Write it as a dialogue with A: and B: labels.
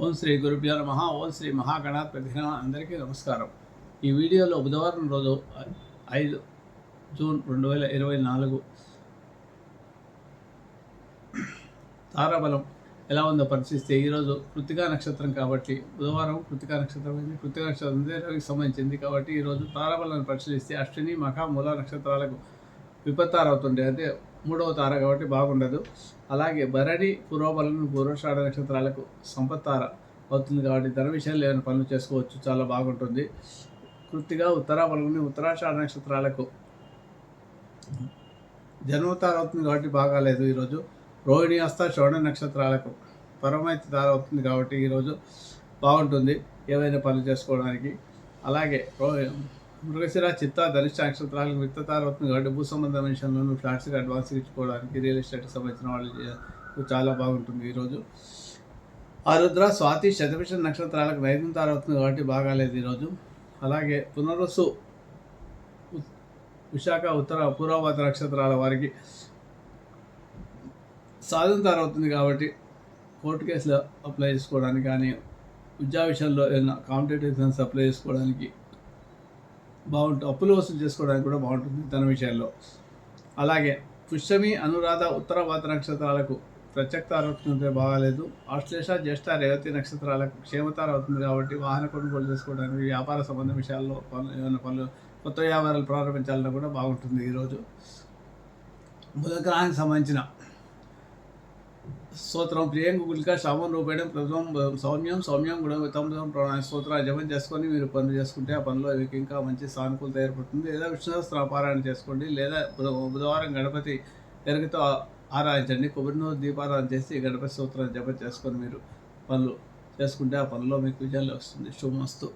A: ఓం శ్రీ గురుభ్యో నమ. ఓం శ్రీ మహాగణాధిపతి అందరికీ నమస్కారం. ఈ వీడియోలో బుధవారం రోజు ఐదు జూన్ రెండు వేల ఇరవై నాలుగు తారాబలం ఎలా ఉందో పరిశీలిస్తే ఈరోజు కృతికా నక్షత్రం కాబట్టి బుధవారం కృతికా నక్షత్రం అయింది కృతికా నక్షత్రం రవికి సంబంధించింది కాబట్టి ఈరోజు తారాబలాన్ని పరిశీలిస్తే అశ్విని మఖ మూల నక్షత్రాలకు విపత్తార అవుతుండే అంటే మూడవ తార కాబట్టి బాగుండదు. అలాగే భరణి పూర్వబలం పూర్వషాఢ నక్షత్రాలకు సంపత్తార అవుతుంది కాబట్టి ధన విషయాలు ఏమైనా పనులు చేసుకోవచ్చు. చాలా బాగుంటుంది. కృతిగా ఉత్తరాబలని ఉత్తరాషాఢ నక్షత్రాలకు జన్మతార అవుతుంది కాబట్టి బాగాలేదు ఈరోజు. రోహిణి అస్త శ్రవణ నక్షత్రాలకు పరమైతి తార అవుతుంది కాబట్టి ఈరోజు బాగుంటుంది. ఏవైనా పనులు చేసుకోవడానికి. అలాగే రో- మృగశిర చిత్త ధనిష్ట నక్షత్రాలకు విత్తతార అవుతుంది కాబట్టి భూ సంబంధ విషయంలోనూ ఫ్లాట్స్కి అడ్వాన్స్ ఇచ్చుకోవడానికి రియల్ ఎస్టేట్కి సంబంధించిన వాళ్ళు చాలా బాగుంటుంది ఈరోజు ఆరుద్ర స్వాతి శతభిష నక్షత్రాలకు నైదం తారవుతుంది కాబట్టి బాగాలేదు ఈరోజు అలాగే పునరుసు విశాఖ ఉత్తర పూర్వభాత నక్షత్రాల వారికి సాధన తారవుతుంది కాబట్టి కోర్టు కేసులు అప్లై చేసుకోవడానికి కానీ విద్యా విషయంలో ఏదైనా కాంపిటేటివ్ ఎగ్జామ్స్ అప్లై చేసుకోవడానికి బాగుంటుంది అప్పులు వసూలు చేసుకోవడానికి కూడా బాగుంటుంది ధన విషయాల్లో. అలాగే పుష్యమి అనురాధ ఉత్తర భారత నక్షత్రాలకు ప్రత్యక్త అవుతుంటే బాగాలేదు ఆశ్లేష జ్యేష్ఠ రేవతి నక్షత్రాలకు క్షేమతార అవుతుంది కాబట్టి వాహన కొనుగోలు చేసుకోవడానికి వ్యాపార సంబంధ విషయాల్లో పనులు ఏమైనా పనులు కొత్త వ్యాపారాలు ప్రారంభించాలన్నా కూడా బాగుంటుంది ఈరోజు. బుధగ్రహానికి సంబంధించిన స్తోత్రం. ప్రియం గుళిక శామం రూపేణం ప్రథమం సౌమ్యం సౌమ్యం గుణవితం ప్రణాయ స్తోత్ర. జపం చేసుకొని మీరు పనులు చేసుకుంటే ఆ పనిలో మీకు ఇంకా మంచి సానుకూలత ఏర్పడుతుంది. లేదా విష్ణుశాస్త్ర పారాయణ చేసుకోండి. లేదా బుధవారం గణపతి ఎరగతో ఆరాధించండి. కొబ్బరినూరు దీపారాధన చేసి గణపతి స్తోత్రాన్ని జపం చేసుకొని మీరు పనులు చేసుకుంటే ఆ పనిలో మీకు విజయాలు వస్తుంది శుభమస్తు.